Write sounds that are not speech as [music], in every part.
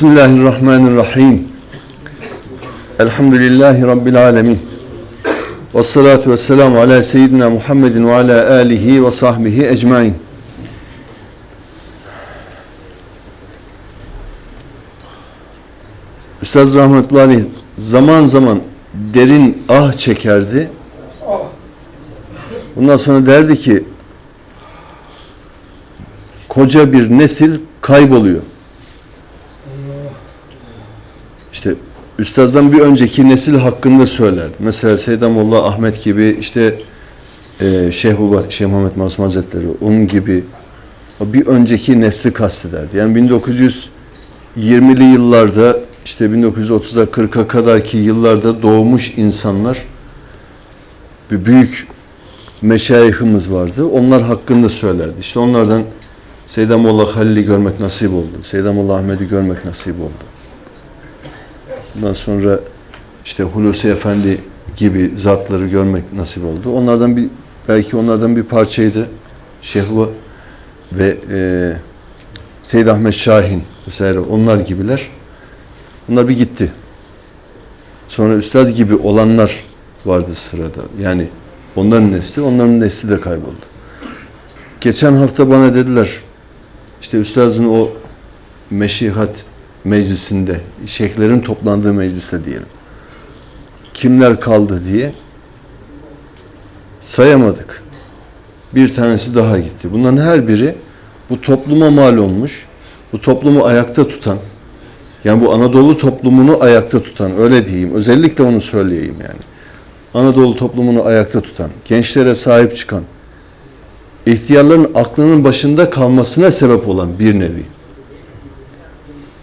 Bismillahirrahmanirrahim. Elhamdülillahi Rabbil alemin. Ve salatu ve selamu ala seyyidina Muhammedin ve ala alihi ve sahbihi ecmain. Üstaz rahmetullahi zaman zaman derin ah çekerdi. Bundan sonra derdi ki koca bir nesil kayboluyor. İşte üstazdan bir önceki nesil hakkında söylerdi. Mesela Seydamullah Ahmet gibi işte e, Şeyh Baba, Şeyh Muhammed Masum Hazretleri onun gibi bir önceki nesli kastederdi. Yani 1920'li yıllarda işte 1930'a 40'a kadar ki yıllarda doğmuş insanlar bir büyük meşayihimiz vardı. Onlar hakkında söylerdi. İşte onlardan Seydamullah Halil'i görmek nasip oldu. Seydamullah Ahmet'i görmek nasip oldu. Bundan sonra işte Hulusi Efendi gibi zatları görmek nasip oldu. Onlardan bir belki onlardan bir parçaydı. Şehva ve e, Seyyid Ahmet Şahin vesaire onlar gibiler. Bunlar bir gitti. Sonra üstaz gibi olanlar vardı sırada. Yani onların nesli, onların nesli de kayboldu. Geçen hafta bana dediler, işte üstazın o meşihat meclisinde, şeyhlerin toplandığı mecliste diyelim. Kimler kaldı diye sayamadık. Bir tanesi daha gitti. Bunların her biri bu topluma mal olmuş, bu toplumu ayakta tutan, yani bu Anadolu toplumunu ayakta tutan, öyle diyeyim, özellikle onu söyleyeyim yani. Anadolu toplumunu ayakta tutan, gençlere sahip çıkan, ihtiyarların aklının başında kalmasına sebep olan bir nevi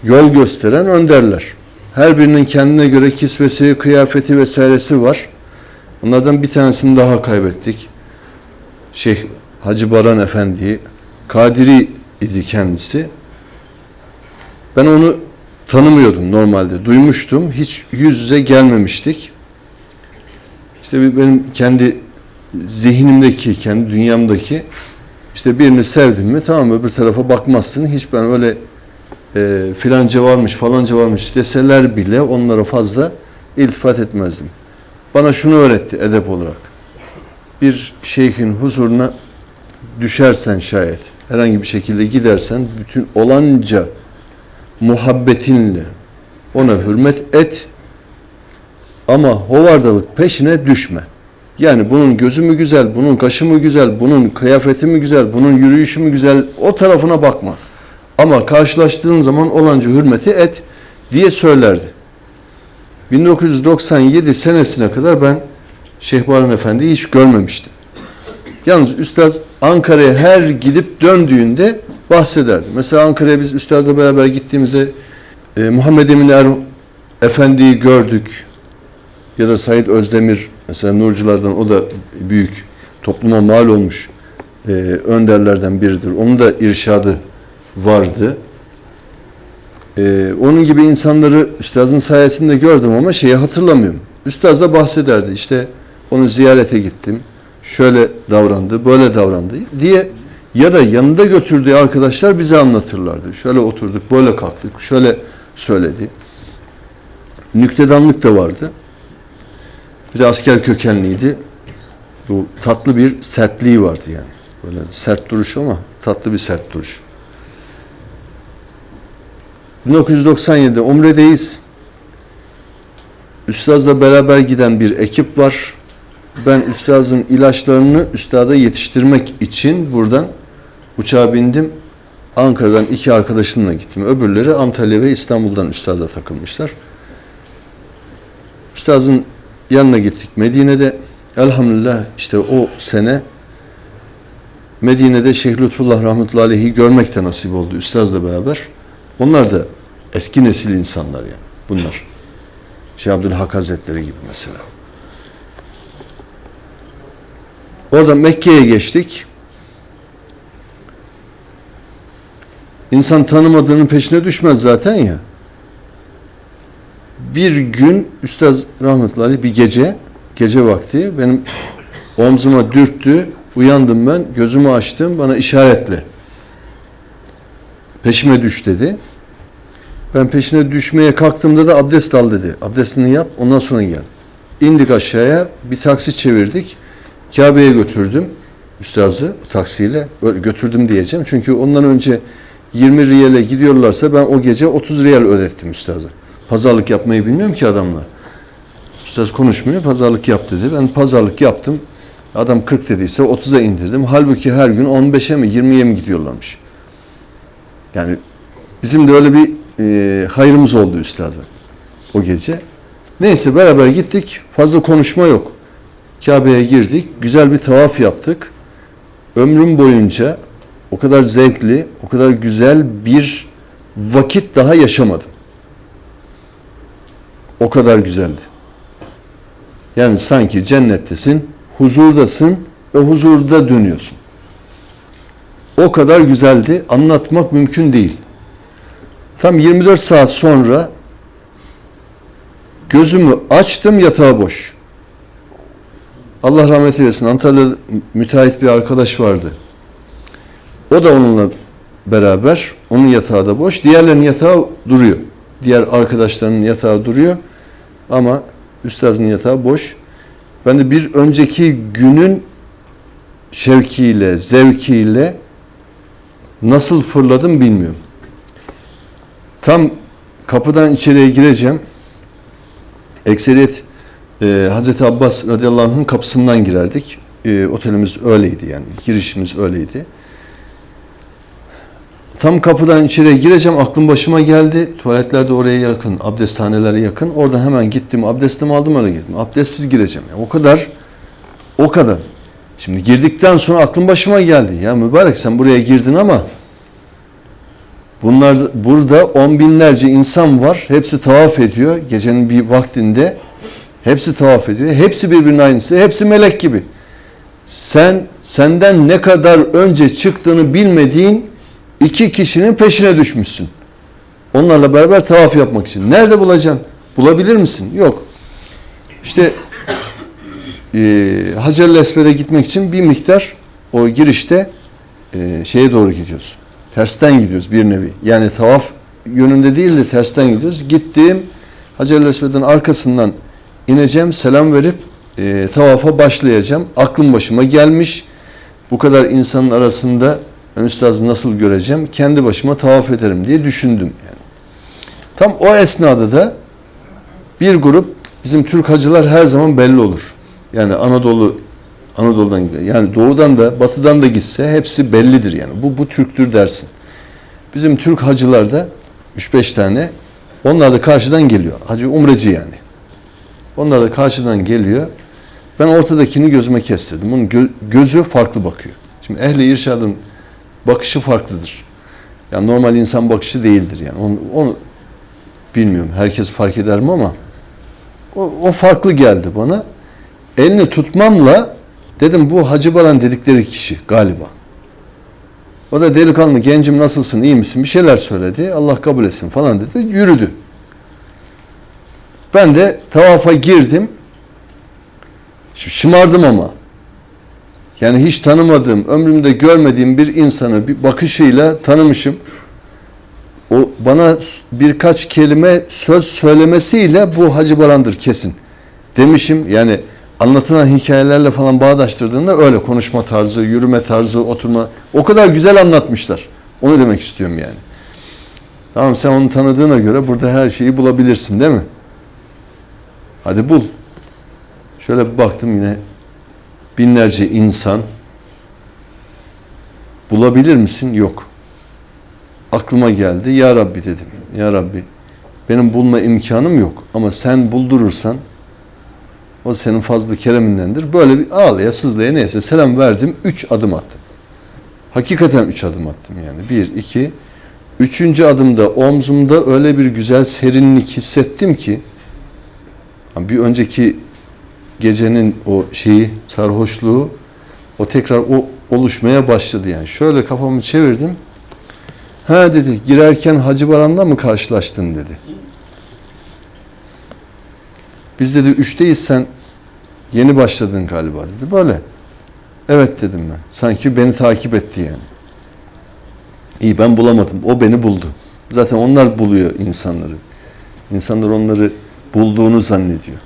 yol gösteren önderler. Her birinin kendine göre kisvesi, kıyafeti vesairesi var. Onlardan bir tanesini daha kaybettik. Şeyh Hacı Baran Efendi, Kadiri idi kendisi. Ben onu tanımıyordum normalde. Duymuştum. Hiç yüz yüze gelmemiştik. İşte benim kendi zihnimdeki, kendi dünyamdaki işte birini sevdim mi tamam öbür tarafa bakmazsın. Hiç ben öyle e, filanca varmış falanca varmış deseler bile onlara fazla iltifat etmezdim. Bana şunu öğretti edep olarak. Bir şeyhin huzuruna düşersen şayet herhangi bir şekilde gidersen bütün olanca muhabbetinle ona hürmet et ama hovardalık peşine düşme. Yani bunun gözü mü güzel, bunun kaşı mı güzel, bunun kıyafeti mi güzel, bunun yürüyüşü mü güzel o tarafına bakma. Ama karşılaştığın zaman olanca hürmeti et diye söylerdi. 1997 senesine kadar ben Şeyh Efendi'yi hiç görmemiştim. Yalnız Üstaz Ankara'ya her gidip döndüğünde bahsederdi. Mesela Ankara'ya biz Üstaz'la beraber gittiğimizde e, Muhammed Emin Er Efendi'yi gördük. Ya da Said Özdemir mesela Nurculardan o da büyük topluma mal olmuş e, önderlerden biridir. Onun da irşadı vardı. Ee, onun gibi insanları üstazın sayesinde gördüm ama şeyi hatırlamıyorum. Üstaz da bahsederdi. İşte onu ziyarete gittim. Şöyle davrandı, böyle davrandı diye ya da yanında götürdüğü arkadaşlar bize anlatırlardı. Şöyle oturduk, böyle kalktık, şöyle söyledi. Nüktedanlık da vardı. Bir de asker kökenliydi. Bu tatlı bir sertliği vardı yani. Böyle sert duruş ama tatlı bir sert duruş. 1997 Umre'deyiz. Üstazla beraber giden bir ekip var. Ben üstazın ilaçlarını üstada yetiştirmek için buradan uçağa bindim. Ankara'dan iki arkadaşımla gittim. Öbürleri Antalya ve İstanbul'dan üstaza takılmışlar. Üstazın yanına gittik Medine'de. Elhamdülillah işte o sene Medine'de Şeyh Lütfullah rahmetullahi aleyhi görmek de nasip oldu üstazla beraber. Onlar da eski nesil insanlar yani bunlar. Şeyh Abdülhak Hazretleri gibi mesela. Orada Mekke'ye geçtik. İnsan tanımadığının peşine düşmez zaten ya. Bir gün Üstaz rahmetullahi bir gece, gece vakti benim omzuma dürttü. Uyandım ben, gözümü açtım, bana işaretle. Peşime düş dedi. Ben peşine düşmeye kalktığımda da abdest al dedi. Abdestini yap ondan sonra gel. İndik aşağıya bir taksi çevirdik. Kabe'ye götürdüm üstazı bu taksiyle. Götürdüm diyeceğim. Çünkü ondan önce 20 riyale gidiyorlarsa ben o gece 30 riyal ödettim üstaza. Pazarlık yapmayı bilmiyorum ki adamlar. Üstaz konuşmuyor, pazarlık yap dedi. Ben pazarlık yaptım. Adam 40 dediyse 30'a indirdim. Halbuki her gün 15'e mi 20'ye mi gidiyorlarmış. Yani bizim de öyle bir e, hayrımız oldu üstaza o gece. Neyse beraber gittik. Fazla konuşma yok. Kabe'ye girdik. Güzel bir tavaf yaptık. Ömrüm boyunca o kadar zevkli, o kadar güzel bir vakit daha yaşamadım. O kadar güzeldi. Yani sanki cennettesin, huzurdasın ve huzurda dönüyorsun. O kadar güzeldi. Anlatmak mümkün değil. Tam 24 saat sonra gözümü açtım yatağı boş. Allah rahmet eylesin. Antalya'da müteahhit bir arkadaş vardı. O da onunla beraber. Onun yatağı da boş. Diğerlerinin yatağı duruyor. Diğer arkadaşlarının yatağı duruyor. Ama üstazın yatağı boş. Ben de bir önceki günün şevkiyle, zevkiyle nasıl fırladım bilmiyorum. Tam kapıdan içeriye gireceğim. Ekseriyet e, Hazreti Abbas radıyallahu anh'ın kapısından girerdik. E, otelimiz öyleydi yani. Girişimiz öyleydi. Tam kapıdan içeriye gireceğim aklım başıma geldi. Tuvaletler de oraya yakın, abdesthanelere yakın. Oradan hemen gittim, abdestimi aldım öyle girdim. Abdestsiz gireceğim. Yani o kadar, o kadar. Şimdi girdikten sonra aklım başıma geldi. Ya mübarek sen buraya girdin ama bunlar burada on binlerce insan var. Hepsi tavaf ediyor gecenin bir vaktinde. Hepsi tavaf ediyor. Hepsi birbirinin aynısı. Hepsi melek gibi. Sen senden ne kadar önce çıktığını bilmediğin iki kişinin peşine düşmüşsün. Onlarla beraber tavaf yapmak için. Nerede bulacaksın? Bulabilir misin? Yok. İşte e, Hacer-i Esved'e gitmek için bir miktar o girişte e, şeye doğru gidiyoruz. Tersten gidiyoruz bir nevi. Yani tavaf yönünde değil de tersten gidiyoruz. Gittiğim Hacer-i Esved'in arkasından ineceğim, selam verip e, tavafa başlayacağım. Aklım başıma gelmiş. Bu kadar insanın arasında ben üstazı nasıl göreceğim? Kendi başıma tavaf ederim diye düşündüm. Yani. Tam o esnada da bir grup bizim Türk hacılar her zaman belli olur. Yani Anadolu Anadolu'dan. Yani doğudan da batıdan da gitse hepsi bellidir yani. Bu bu Türktür dersin. Bizim Türk hacılar da 3-5 tane onlar da karşıdan geliyor. Hacı umreci yani. Onlar da karşıdan geliyor. Ben ortadakini gözüme kestirdim. Onun gö- gözü farklı bakıyor. Şimdi ehli irşadın bakışı farklıdır. Yani normal insan bakışı değildir yani. Onu, onu bilmiyorum. Herkes fark eder mi ama o, o farklı geldi bana. Elini tutmamla dedim bu Hacı Baran dedikleri kişi galiba. O da delikanlı gencim nasılsın iyi misin bir şeyler söyledi. Allah kabul etsin falan dedi. Yürüdü. Ben de tavafa girdim. Şımardım ama. Yani hiç tanımadığım, ömrümde görmediğim bir insanı bir bakışıyla tanımışım. O bana birkaç kelime söz söylemesiyle bu Hacı Baran'dır kesin. Demişim yani anlatılan hikayelerle falan bağdaştırdığında öyle konuşma tarzı, yürüme tarzı, oturma o kadar güzel anlatmışlar. Onu demek istiyorum yani. Tamam sen onu tanıdığına göre burada her şeyi bulabilirsin değil mi? Hadi bul. Şöyle bir baktım yine binlerce insan. Bulabilir misin? Yok. Aklıma geldi. Ya Rabbi dedim. Ya Rabbi benim bulma imkanım yok. Ama sen buldurursan o senin fazlı keremindendir. Böyle bir ağlaya sızlaya neyse selam verdim. Üç adım attım. Hakikaten üç adım attım yani. Bir, iki. Üçüncü adımda omzumda öyle bir güzel serinlik hissettim ki bir önceki gecenin o şeyi sarhoşluğu o tekrar o oluşmaya başladı yani. Şöyle kafamı çevirdim. Ha dedi girerken Hacı Baran'la mı karşılaştın dedi. Biz dedi üçteyiz sen yeni başladın galiba dedi. Böyle. Evet dedim ben. Sanki beni takip etti yani. İyi ben bulamadım. O beni buldu. Zaten onlar buluyor insanları. İnsanlar onları bulduğunu zannediyor.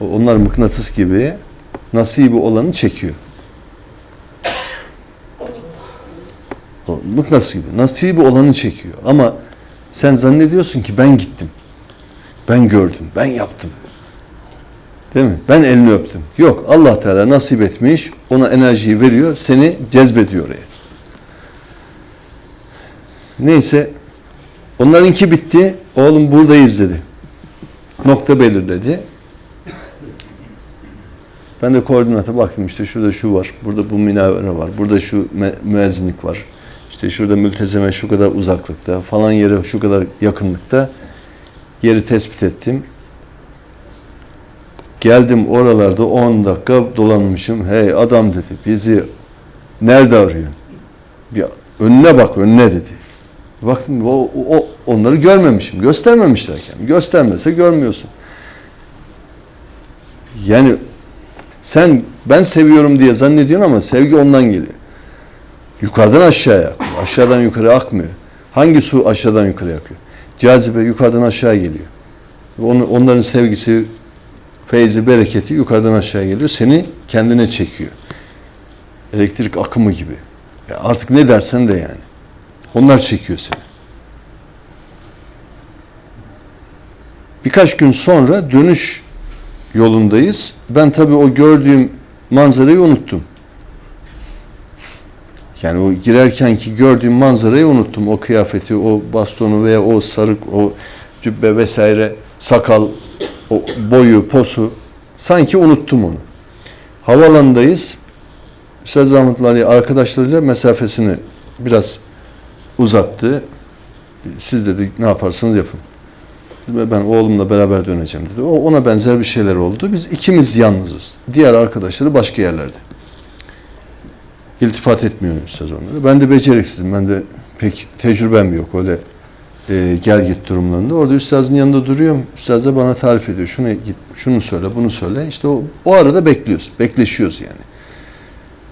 Onlar mıknatıs gibi nasibi olanı çekiyor. O mıknatıs gibi nasibi olanı çekiyor. Ama sen zannediyorsun ki ben gittim. Ben gördüm, ben yaptım. Değil mi? Ben elini öptüm. Yok Allah Teala nasip etmiş, ona enerjiyi veriyor, seni cezbediyor oraya. Neyse, onlarınki bitti, oğlum buradayız dedi. Nokta belirledi. Ben de koordinata baktım işte şurada şu var, burada bu minare var, burada şu müezzinlik var. İşte şurada mültezeme şu kadar uzaklıkta, falan yere şu kadar yakınlıkta yeri tespit ettim. Geldim oralarda 10 dakika dolanmışım. Hey adam dedi bizi nerede arıyorsun? Bir önüne bak önüne dedi. Baktım o, o onları görmemişim. Göstermemişler kendini. Göstermese görmüyorsun. Yani sen ben seviyorum diye zannediyorsun ama sevgi ondan geliyor. Yukarıdan aşağıya akıyor. Aşağıdan yukarı akmıyor. Hangi su aşağıdan yukarı akıyor? Cazibe yukarıdan aşağı geliyor. Onların sevgisi, feyzi, bereketi yukarıdan aşağı geliyor. Seni kendine çekiyor. Elektrik akımı gibi. Ya artık ne dersen de yani. Onlar çekiyor seni. Birkaç gün sonra dönüş yolundayız. Ben tabii o gördüğüm manzarayı unuttum. Yani o girerkenki gördüğüm manzarayı unuttum. O kıyafeti, o bastonu veya o sarık, o cübbe vesaire, sakal, o boyu, posu. Sanki unuttum onu. Havalandayız. Üstad Rahmetullahi arkadaşlarıyla mesafesini biraz uzattı. Siz dedi ne yaparsanız yapın. Ben oğlumla beraber döneceğim dedi. O ona benzer bir şeyler oldu. Biz ikimiz yalnızız. Diğer arkadaşları başka yerlerde. İltifat etmiyorum üstad onlara. Ben de beceriksizim. Ben de pek tecrübem yok öyle e, gel git durumlarında. Orada üstazın yanında duruyorum. Üstaz da bana tarif ediyor. Şunu git, şunu söyle, bunu söyle. İşte o, o arada bekliyoruz. Bekleşiyoruz yani.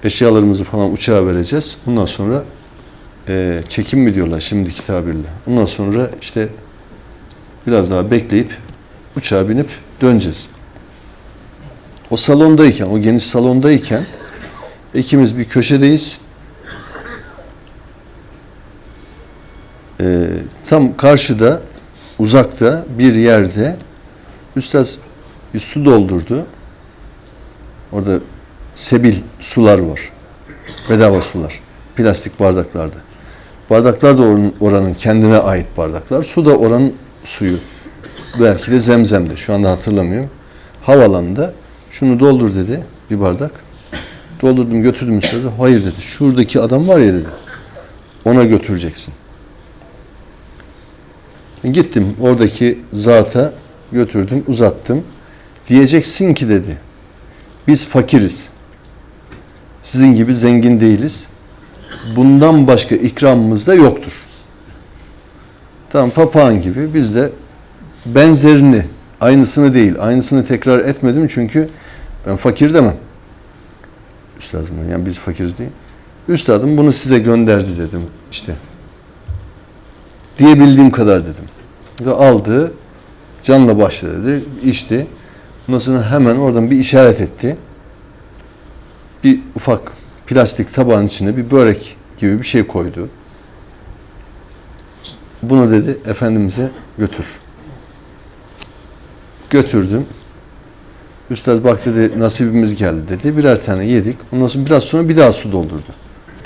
Eşyalarımızı falan uçağa vereceğiz. Bundan sonra e, çekim mi diyorlar şimdiki tabirle. Ondan sonra işte biraz daha bekleyip uçağa binip döneceğiz. O salondayken, o geniş salondayken ikimiz bir köşedeyiz. Ee, tam karşıda, uzakta bir yerde Üstad bir su doldurdu. Orada sebil sular var. Bedava sular. Plastik bardaklarda. Bardaklar da oranın, kendine ait bardaklar. Su da oranın suyu. Belki de zemzemde. Şu anda hatırlamıyorum. Havalanında şunu doldur dedi bir bardak. Doldurdum götürdüm üstadı. Hayır dedi. Şuradaki adam var ya dedi. Ona götüreceksin. Gittim oradaki zata götürdüm uzattım. Diyeceksin ki dedi. Biz fakiriz. Sizin gibi zengin değiliz. Bundan başka ikramımız da yoktur. Tamam papağan gibi biz de benzerini, aynısını değil, aynısını tekrar etmedim çünkü ben fakir demem. Üstadım yani biz fakiriz değil. Üstadım bunu size gönderdi dedim işte. Diyebildiğim kadar dedim. Ve aldı, canla başladı dedi, içti. Ondan hemen oradan bir işaret etti. Bir ufak plastik tabağın içine bir börek gibi bir şey koydu. Bunu dedi Efendimiz'e götür. Götürdüm. Üstad bak dedi nasibimiz geldi dedi. Birer tane yedik. Ondan sonra biraz sonra bir daha su doldurdu.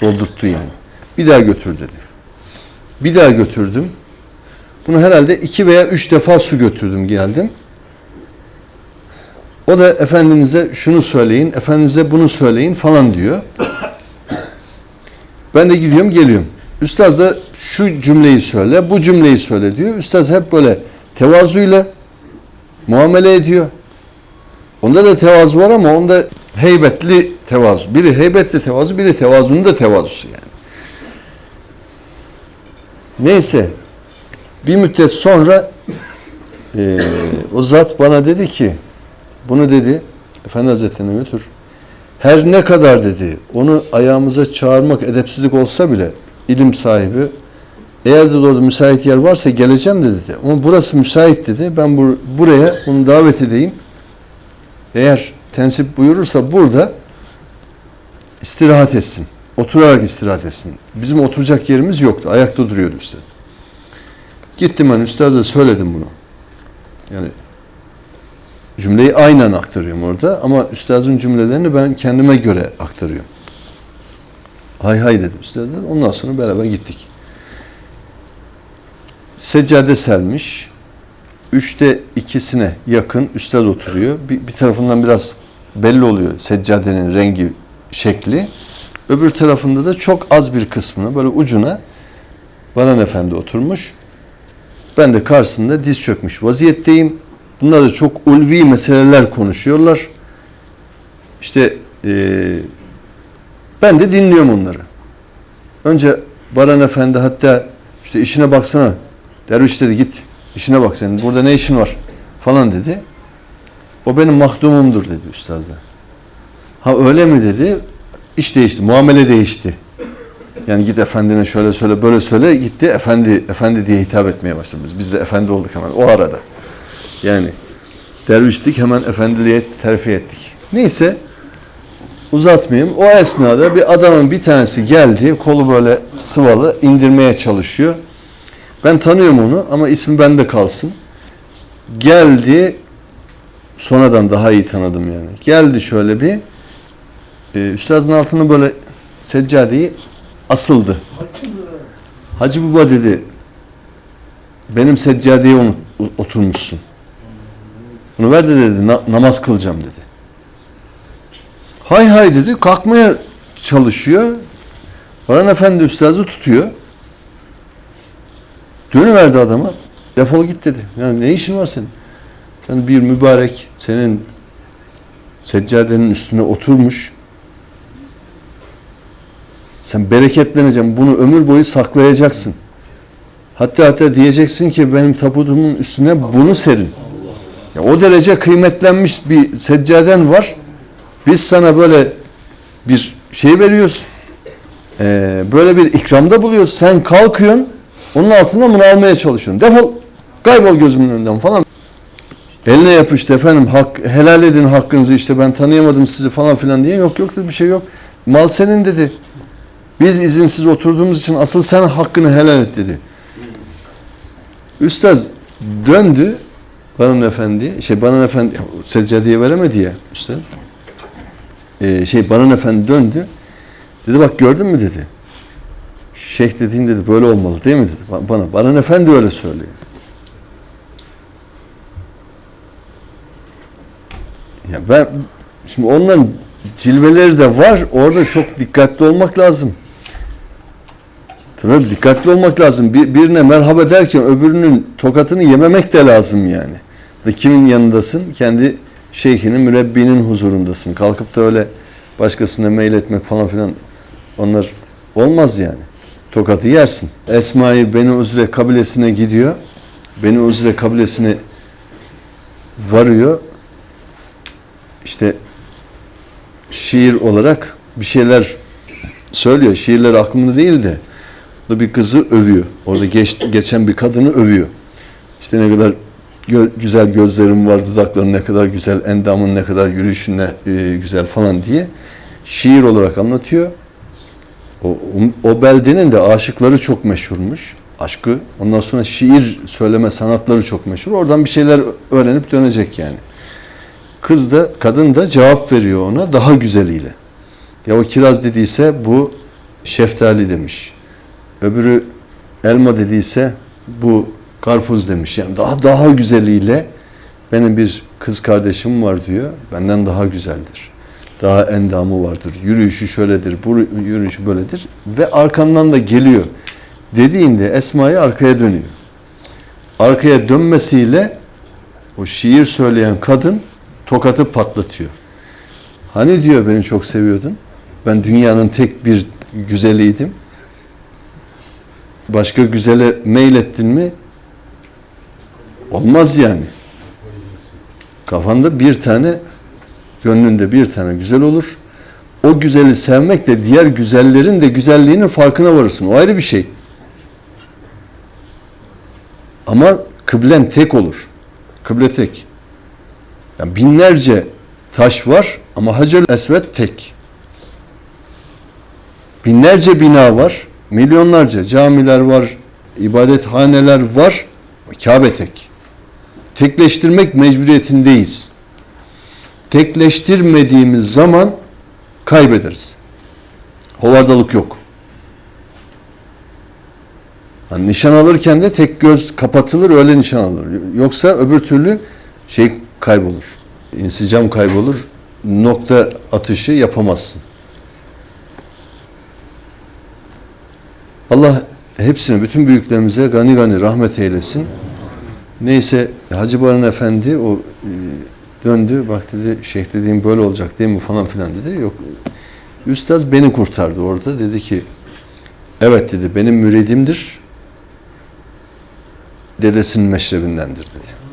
Doldurttu yani. Bir daha götür dedi. Bir daha götürdüm. Bunu herhalde iki veya üç defa su götürdüm geldim. O da Efendimiz'e şunu söyleyin, Efendimiz'e bunu söyleyin falan diyor. [coughs] Ben de gidiyorum geliyorum. Üstaz da şu cümleyi söyle, bu cümleyi söyle diyor. Üstaz hep böyle tevazuyla muamele ediyor. Onda da tevazu var ama onda heybetli tevazu. Biri heybetli tevazu, biri tevazunun da tevazusu yani. Neyse. Bir müddet sonra eee, o zat bana dedi ki bunu dedi Efendi Hazretleri'ne götür. Her ne kadar dedi onu ayağımıza çağırmak edepsizlik olsa bile ilim sahibi Eğer dedi orada müsait yer varsa geleceğim de dedi. Ama burası müsait dedi. Ben bur- buraya onu davet edeyim. Eğer tensip buyurursa burada istirahat etsin. Oturarak istirahat etsin. Bizim oturacak yerimiz yoktu. Ayakta duruyordu üstad. Gittim ben üstaza söyledim bunu. Yani cümleyi aynen aktarıyorum orada ama üstazın cümlelerini ben kendime göre aktarıyorum. Hay hay dedim üstaza. Ondan sonra beraber gittik. Seccade sermiş. Üçte ikisine yakın üstad oturuyor. Bir, bir tarafından biraz belli oluyor seccadenin rengi, şekli. Öbür tarafında da çok az bir kısmına böyle ucuna Baran Efendi oturmuş. Ben de karşısında diz çökmüş vaziyetteyim. Bunlar da çok ulvi meseleler konuşuyorlar. İşte eee, ben de dinliyorum onları. Önce Baran Efendi hatta işte işine baksana. Derviş dedi git işine bak senin. Burada ne işin var falan dedi. O benim mahdumumdur dedi üstazda. Ha öyle mi dedi. İş değişti. Muamele değişti. Yani git efendine şöyle söyle böyle söyle gitti efendi efendi diye hitap etmeye başladı. Biz- Biz de efendi olduk hemen o arada. Yani dervişlik hemen efendiliğe terfi ettik. Neyse uzatmayayım. O esnada bir adamın bir tanesi geldi. Kolu böyle sıvalı indirmeye çalışıyor. Ben tanıyorum onu ama ismi bende kalsın. Geldi sonradan daha iyi tanıdım yani. Geldi şöyle bir e, üstazın altına böyle seccadeyi asıldı. Hacı Baba dedi benim seccadeye unut- oturmuşsun. Bunu ver de dedi "na- namaz kılacağım dedi. Hay hay dedi kalkmaya çalışıyor. Baran Efendi üstazı tutuyor. Dönüverdi adama. Defol git dedi. Yani ne işin var senin? Sen bir mübarek senin seccadenin üstüne oturmuş. Sen bereketleneceksin. Bunu ömür boyu saklayacaksın. Hatta hatta diyeceksin ki benim taputumun üstüne bunu serin. Ya o derece kıymetlenmiş bir seccaden var. Biz sana böyle bir şey veriyoruz. Ee, böyle bir ikramda buluyoruz. Sen kalkıyorsun. Onun altında bunu almaya çalışıyorsun. Defol. Kaybol gözümün önünden falan. Eline yapıştı efendim. Hak, helal edin hakkınızı işte ben tanıyamadım sizi falan filan diye. Yok yok dedi bir şey yok. Mal senin dedi. Biz izinsiz oturduğumuz için asıl sen hakkını helal et dedi. Üstaz döndü Baran Efendi, şey Baran Efendi seccadeye veremedi ya üstad. Ee, şey Baran Efendi döndü. Dedi bak gördün mü dedi. Şeyh dediğin dedi böyle olmalı değil mi dedi Ba- bana. Baran Efendi öyle söylüyor. Ya ben şimdi onların cilveleri de var. Orada çok dikkatli olmak lazım. Tabii dikkatli olmak lazım. Bir, birine merhaba derken öbürünün tokatını yememek de lazım yani. Da kimin yanındasın? Kendi şeyhinin, mürebbinin huzurundasın. Kalkıp da öyle başkasına mail etmek falan filan onlar olmaz yani. Tokatı yersin. Esma'yı Beni Uzre kabilesine gidiyor. Beni Uzre kabilesine varıyor. İşte şiir olarak bir şeyler söylüyor. Şiirler aklımda değil de bir kızı övüyor. Orada geç, geçen bir kadını övüyor. İşte ne kadar gö- güzel gözlerim var, dudakların ne kadar güzel, endamın ne kadar, yürüyüşün ne e, güzel falan diye şiir olarak anlatıyor. O, o, o beldenin de aşıkları çok meşhurmuş. Aşkı. Ondan sonra şiir söyleme sanatları çok meşhur. Oradan bir şeyler öğrenip dönecek yani. Kız da, kadın da cevap veriyor ona daha güzeliyle. Ya o kiraz dediyse bu şeftali demiş. Öbürü elma dediyse bu karpuz demiş. Yani daha daha güzeliyle benim bir kız kardeşim var diyor. Benden daha güzeldir. Daha endamı vardır. Yürüyüşü şöyledir. Bu yürüyüşü böyledir. Ve arkandan da geliyor. Dediğinde Esma'yı arkaya dönüyor. Arkaya dönmesiyle o şiir söyleyen kadın tokatı patlatıyor. Hani diyor beni çok seviyordun. Ben dünyanın tek bir güzeliydim. Başka güzele meylettin mi? Olmaz yani. Kafanda bir tane, gönlünde bir tane güzel olur. O güzeli sevmekle diğer güzellerin de güzelliğinin farkına varırsın. O ayrı bir şey. Ama kıblen tek olur. Kıble tek. Yani binlerce taş var ama Hacer Esved tek. Binlerce bina var, milyonlarca camiler var, ibadethaneler var. Kabe tek. Tekleştirmek mecburiyetindeyiz. Tekleştirmediğimiz zaman kaybederiz. Hovardalık yok. Hani nişan alırken de tek göz kapatılır öyle nişan alınır. Yoksa öbür türlü şey kaybolur. İnsicam kaybolur. Nokta atışı yapamazsın. Allah hepsine, bütün büyüklerimize gani gani rahmet eylesin. Neyse Hacı Baran Efendi o e, döndü. Bak dedi şeyh dediğim böyle olacak değil mi falan filan dedi. Yok. Üstaz beni kurtardı orada. Dedi ki evet dedi benim müridimdir. Dedesinin meşrebindendir dedi.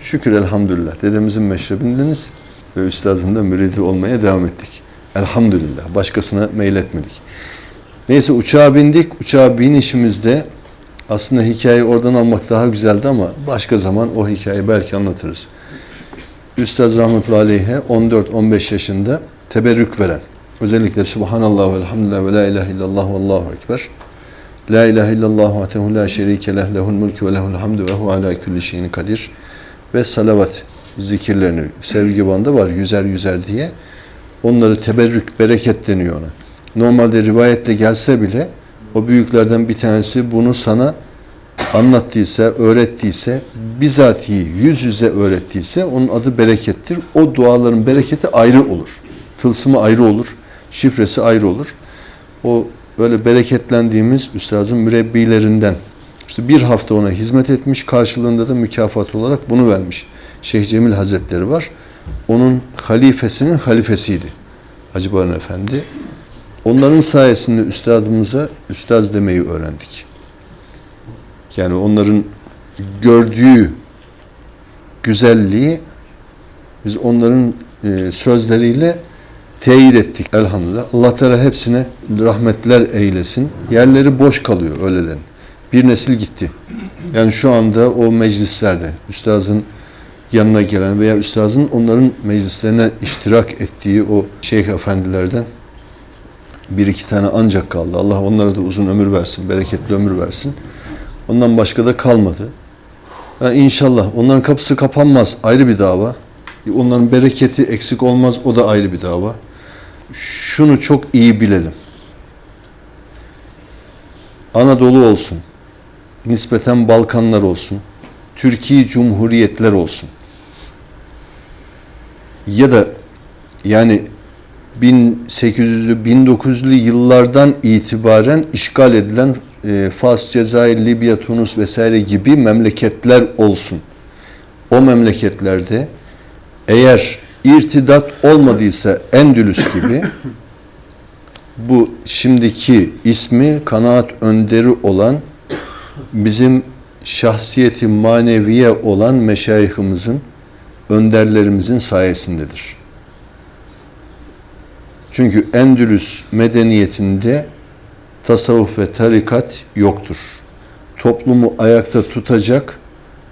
Şükür elhamdülillah. Dedemizin meşrebindeniz ve üstazın da müridi olmaya devam ettik. Elhamdülillah. Başkasına meyletmedik. Neyse uçağa bindik. Uçağa binişimizde aslında hikayeyi oradan almak daha güzeldi ama başka zaman o hikayeyi belki anlatırız. Üstaz rahmetullahi aleyhe 14-15 yaşında teberrük veren, özellikle Subhanallah ve elhamdülillah ve la ilahe illallah ve allahu ekber. La ilahe illallah ve tehu la şerike leh lehul mulku ve lehul hamdu ve hu ala kulli şeyin kadir. Ve salavat zikirlerini sevgi bandı var yüzer yüzer diye. Onları teberrük, bereket deniyor ona. Normalde rivayette gelse bile o büyüklerden bir tanesi bunu sana anlattıysa, öğrettiyse, bizatihi yüz yüze öğrettiyse onun adı berekettir. O duaların bereketi ayrı olur. Tılsımı ayrı olur. Şifresi ayrı olur. O böyle bereketlendiğimiz üstazın mürebbilerinden. İşte bir hafta ona hizmet etmiş, karşılığında da mükafat olarak bunu vermiş. Şeyh Cemil Hazretleri var. Onun halifesinin halifesiydi. Hacı Baran Efendi. Onların sayesinde üstadımıza üstaz demeyi öğrendik. Yani onların gördüğü güzelliği biz onların e, sözleriyle teyit ettik elhamdülillah. Allah Teala hepsine rahmetler eylesin. Yerleri boş kalıyor öylelerin. Bir nesil gitti. Yani şu anda o meclislerde üstazın yanına gelen veya üstazın onların meclislerine iştirak ettiği o şeyh efendilerden bir iki tane ancak kaldı. Allah onlara da uzun ömür versin, bereketli ömür versin. Ondan başka da kalmadı. Yani inşallah onların kapısı kapanmaz ayrı bir dava. Onların bereketi eksik olmaz o da ayrı bir dava. Şunu çok iyi bilelim. Anadolu olsun, nispeten Balkanlar olsun, Türkiye Cumhuriyetler olsun. Ya da yani 1800'lü 1900'lü yıllardan itibaren işgal edilen e, Fas, Cezayir, Libya, Tunus vesaire gibi memleketler olsun. O memleketlerde eğer irtidat olmadıysa Endülüs gibi [coughs] bu şimdiki ismi kanaat önderi olan bizim şahsiyeti maneviye olan meşayihimizin önderlerimizin sayesindedir. Çünkü Endülüs medeniyetinde tasavvuf ve tarikat yoktur. Toplumu ayakta tutacak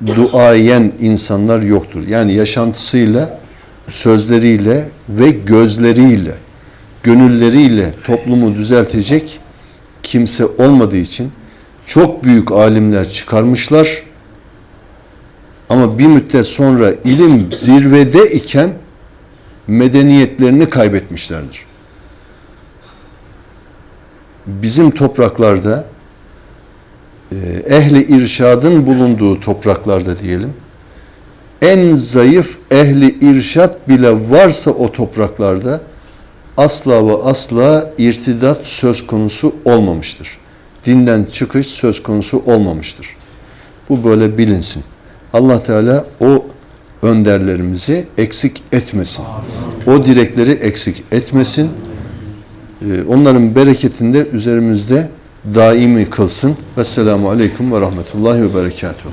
duayen insanlar yoktur. Yani yaşantısıyla, sözleriyle ve gözleriyle, gönülleriyle toplumu düzeltecek kimse olmadığı için çok büyük alimler çıkarmışlar. Ama bir müddet sonra ilim zirvede iken medeniyetlerini kaybetmişlerdir. Bizim topraklarda e, ehli irşadın bulunduğu topraklarda diyelim en zayıf ehli irşat bile varsa o topraklarda asla ve asla irtidat söz konusu olmamıştır. Dinden çıkış söz konusu olmamıştır. Bu böyle bilinsin. Allah Teala o önderlerimizi eksik etmesin. O direkleri eksik etmesin. Ee, onların bereketinde üzerimizde daimi kılsın. Vesselamu Aleyküm ve Rahmetullahi ve Berekatuhu.